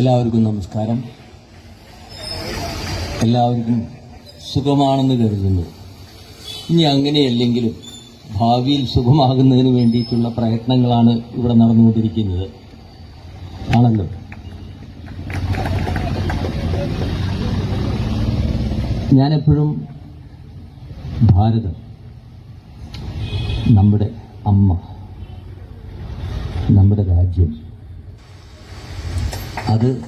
എല്ലാവർക്കും നമസ്കാരം. എല്ലാവർക്കും സുഖമാണെന്ന് കരുതുന്നു. ഇനി അങ്ങനെയല്ലെങ്കിലും ഭാവിയിൽ സുഖമാകുന്നതിന് വേണ്ടിയിട്ടുള്ള പ്രയത്നങ്ങളാണ് ഇവിടെ നടന്നുകൊണ്ടിരിക്കുന്നത്. ആണല്ലോ? ഞാനെപ്പോഴും ഭാരതം നമ്മുടെ അമ്മ നമ്മുടെ രാജ്യം അത്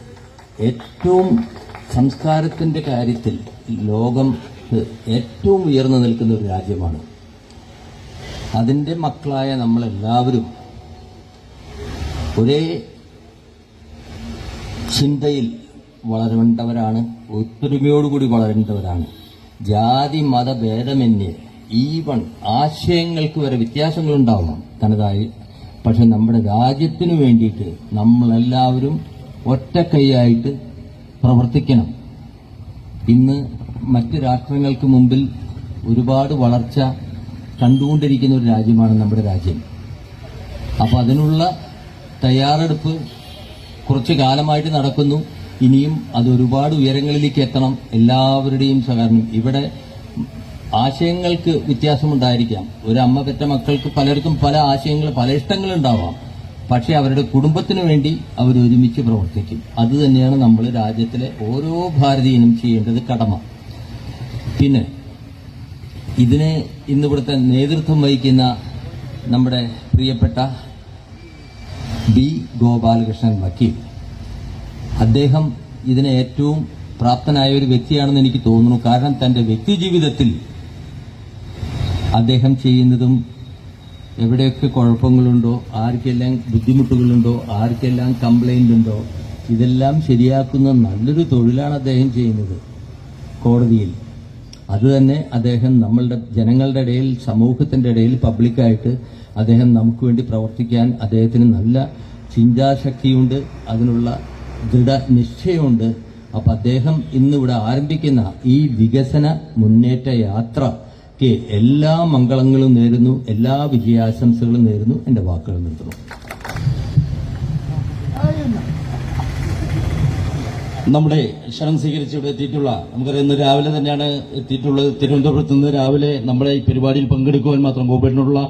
ഏറ്റവും സംസ്കാരത്തിന്റെ കാര്യത്തിൽ ലോകം ഏറ്റവും ഉയർന്നു നിൽക്കുന്ന ഒരു രാജ്യമാണ്. അതിന്റെ മക്കളായ നമ്മളെല്ലാവരും ഒരേ ചിന്തയിൽ വളരേണ്ടവരാണ് ഒത്തൊരുമയോടുകൂടി വളരേണ്ടവരാണ്. ജാതി മതഭേദമന്യേ ഈവൺ ആശയങ്ങൾക്ക് വരെ വ്യത്യാസങ്ങളുണ്ടാവണം തനതായി. പക്ഷെ നമ്മുടെ രാജ്യത്തിനു വേണ്ടിയിട്ട് നമ്മളെല്ലാവരും ഒറ്റക്കൈയായിട്ട് പ്രവർത്തിക്കണം. ഇന്ന് മറ്റ് രാഷ്ട്രങ്ങൾക്ക് മുമ്പിൽ ഒരുപാട് വളർച്ച കണ്ടുകൊണ്ടിരിക്കുന്ന ഒരു രാജ്യമാണ് നമ്മുടെ രാജ്യം. അപ്പോൾ അതിനുള്ള തയ്യാറെടുപ്പ് കുറച്ചു കാലമായിട്ട് നടക്കുന്നു. ഇനിയും അത് ഒരുപാട് ഉയരങ്ങളിലേക്ക് എത്തണം. എല്ലാവരുടെയും സഹകരണം. ഇവിടെ ആശയങ്ങൾക്ക് വ്യത്യാസമുണ്ടായിരിക്കാം. ഒരു അമ്മ പെറ്റ മക്കൾക്ക് പലർക്കും പല ആശയങ്ങൾ പല ഇഷ്ടങ്ങളുണ്ടാവാം പക്ഷേ അവരുടെ കുടുംബത്തിനു വേണ്ടി അവർ ഒരുമിച്ച് പ്രവർത്തിക്കും. അത് തന്നെയാണ് നമ്മൾ രാജ്യത്തിലെ ഓരോ ഭാരതീയനും ചെയ്യേണ്ടത് കടമ. പിന്നെ ഇതിന് ഇന്നിവിടുത്തെ നേതൃത്വം വഹിക്കുന്ന നമ്മുടെ പ്രിയപ്പെട്ട ബി. ഗോപാലകൃഷ്ണൻ വക്കീൽ. അദ്ദേഹം ഇതിന് ഏറ്റവും പ്രാപ്തനായ ഒരു വ്യക്തിയാണെന്ന് എനിക്ക് തോന്നുന്നു. കാരണം തന്റെ വ്യക്തിജീവിതത്തിൽ അദ്ദേഹം ചെയ്യുന്നതും എവിടെയൊക്കെ കുഴപ്പങ്ങളുണ്ടോ ആർക്കെല്ലാം ബുദ്ധിമുട്ടുകളുണ്ടോ ആർക്കെല്ലാം കംപ്ലൈന്റ് ഉണ്ടോ ഇതെല്ലാം ശരിയാക്കുന്ന നല്ലൊരു തൊഴിലാണ് അദ്ദേഹം ചെയ്യുന്നത്. കോടതിയിൽ. അതുതന്നെ അദ്ദേഹം നമ്മളുടെ ജനങ്ങളുടെ ഇടയിൽ സമൂഹത്തിന്റെ ഇടയിൽ പബ്ലിക്കായിട്ട് അദ്ദേഹം നമുക്ക് വേണ്ടി പ്രവർത്തിക്കാൻ അദ്ദേഹത്തിന് നല്ല ചിന്താശക്തിയുണ്ട് അതിനുള്ള ദൃഢനിശ്ചയമുണ്ട് അപ്പൊ അദ്ദേഹം ഇന്നിവിടെ ആരംഭിക്കുന്ന ഈ വികസന മുന്നേറ്റ യാത്രയ്ക്ക് എല്ലാ മംഗളങ്ങളും നേരുന്നു എല്ലാ വിജയാശംസകളും നേരുന്നു. എന്റെ വാക്കുകൾ നിർത്തുന്നു. നമ്മുടെ ക്ഷണം സ്വീകരിച്ച് ഇവിടെ എത്തിയിട്ടുള്ള നമുക്കറിയാം ഇന്ന് രാവിലെ തന്നെയാണ് എത്തിയിട്ടുള്ളത്. തിരുവനന്തപുരത്ത് നിന്ന് രാവിലെ നമ്മുടെ ഈ പരിപാടിയിൽ പങ്കെടുക്കുവാൻ മാത്രം ഗോപേട്ടനുള്ള